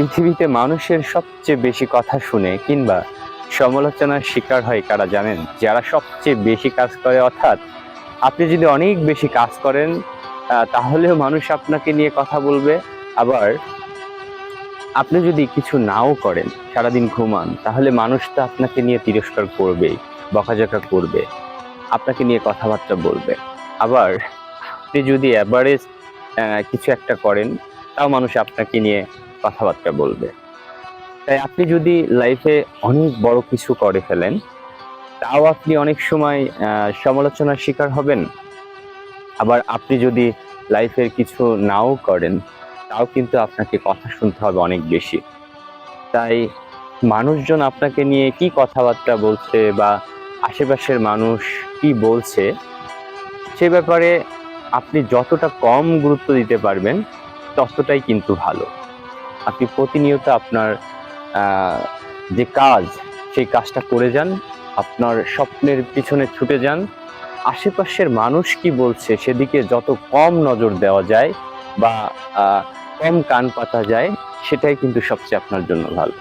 পৃথিবীতে মানুষের সবচেয়ে বেশি কথা শুনে কিংবা সমালোচনার শিকার হয় কারা জানেন? যারা সবচেয়ে বেশি কাজ করে, অর্থাৎ আপনি যদি অনেক বেশি কাজ করেন তাহলেও মানুষ আপনাকে নিয়ে কথা বলবে। আবার আপনি যদি কিছু নাও করেন, সারাদিন ঘুমান, তাহলে মানুষ তো আপনাকে নিয়ে তিরস্কার করবেই বকাঝকা করবে, আপনাকে নিয়ে কথাবার্তা বলবে। আবার আপনি যদি অ্যাভারেজ কিছু একটা করেন, তাও মানুষ আপনাকে নিয়ে কথাবার্তা বলবে। তাই আপনি যদি লাইফে অনেক বড় কিছু করে ফেলেন, তাও আপনি অনেক সময় সমালোচনার শিকার হবেন। আবার আপনি যদি লাইফের কিছু নাও করেন, তাও কিন্তু আপনাকে কথা শুনতে হবে অনেক বেশি। তাই মানুষজন আপনাকে নিয়ে কি কথাবার্তা বলছে বা আশেপাশের মানুষ কি বলছে, সে ব্যাপারে আপনি যতটা কম গুরুত্ব দিতে পারবেন, ততটাই কিন্তু ভালো। আপনি প্রতিনিয়ত আপনার যে কাজ, সেই কাজটা করে যান, আপনার স্বপ্নের পিছনে ছুটে যান। আশেপাশের মানুষ কি বলছে সেদিকে যত কম নজর দেওয়া যায় বা কম কান পাতা যায়, সেটাই কিন্তু সবচেয়ে আপনার জন্য ভালো।